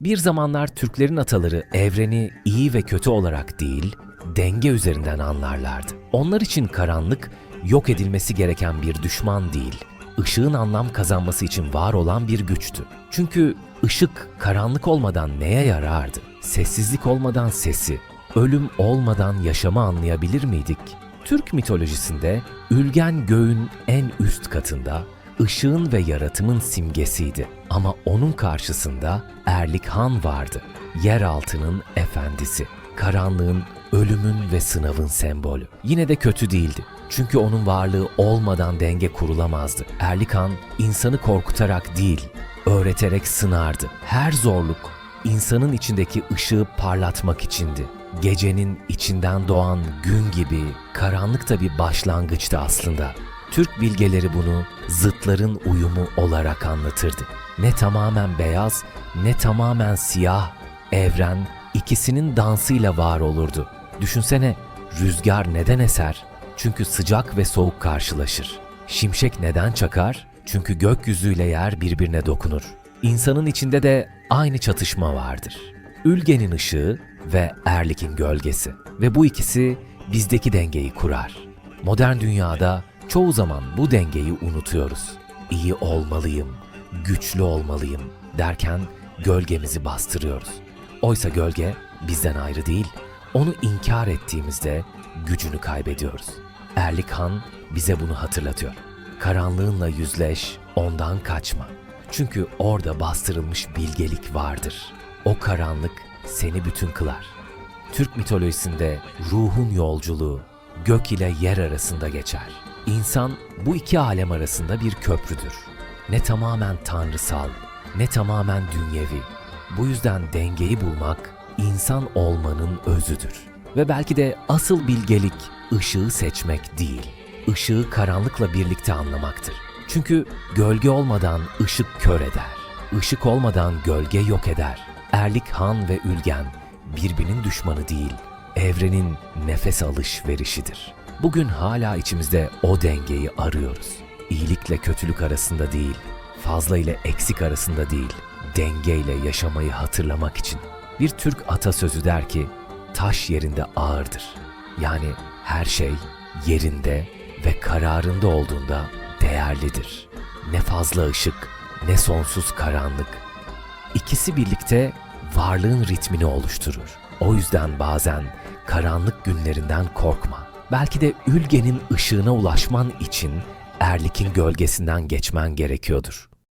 Bir zamanlar Türklerin ataları evreni iyi ve kötü olarak değil, denge üzerinden anlarlardı. Onlar için karanlık yok edilmesi gereken bir düşman değil, ışığın anlam kazanması için var olan bir güçtü. Çünkü ışık karanlık olmadan neye yarardı? Sessizlik olmadan sesi, ölüm olmadan yaşamı anlayabilir miydik? Türk mitolojisinde ülgen göğün en üst katında ışığın ve yaratımın simgesiydi. Ama onun karşısında Erlik Han vardı. Yeraltının efendisi. Karanlığın, ölümün ve sınavın sembolü. Yine de kötü değildi. Çünkü onun varlığı olmadan denge kurulamazdı. Erlik Han insanı korkutarak değil, öğreterek sınardı. Her zorluk insanın içindeki ışığı parlatmak içindi. Gecenin içinden doğan gün gibi karanlık da bir başlangıçtı aslında. Türk bilgeleri bunu zıtların uyumu olarak anlatırdı. Ne tamamen beyaz ne tamamen siyah, evren ikisinin dansıyla var olurdu. Düşünsene rüzgar neden eser? Çünkü sıcak ve soğuk karşılaşır. Şimşek neden çakar? Çünkü gökyüzüyle yer birbirine dokunur. İnsanın içinde de aynı çatışma vardır. Ülgenin ışığı ve Erlik'in gölgesi. Ve bu ikisi bizdeki dengeyi kurar. Modern dünyada çoğu zaman bu dengeyi unutuyoruz. İyi olmalıyım, güçlü olmalıyım derken gölgemizi bastırıyoruz. Oysa gölge bizden ayrı değil, onu inkar ettiğimizde gücünü kaybediyoruz. Erlik Han bize bunu hatırlatıyor. Karanlığınla yüzleş, ondan kaçma. Çünkü orada bastırılmış bilgelik vardır. O karanlık seni bütün kılar. Türk mitolojisinde ruhun yolculuğu gök ile yer arasında geçer. İnsan bu iki alem arasında bir köprüdür. Ne tamamen tanrısal, ne tamamen dünyevi. Bu yüzden dengeyi bulmak insan olmanın özüdür. Ve belki de asıl bilgelik ışığı seçmek değil, ışığı karanlıkla birlikte anlamaktır. Çünkü gölge olmadan ışık kör eder. Işık olmadan gölge yok eder. Erlik Han ve Ülgen birbirinin düşmanı değil, evrenin nefes alış verişidir. Bugün hala içimizde o dengeyi arıyoruz. İyilikle kötülük arasında değil, fazla ile eksik arasında değil, dengeyle yaşamayı hatırlamak için. Bir Türk atasözü der ki, taş yerinde ağırdır. Yani her şey yerinde ve kararında olduğunda değerlidir. Ne fazla ışık, ne sonsuz karanlık. İkisi birlikte varlığın ritmini oluşturur. O yüzden bazen karanlık günlerinden korkma. Belki de ülgenin ışığına ulaşman için Erlik'in gölgesinden geçmen gerekiyordur.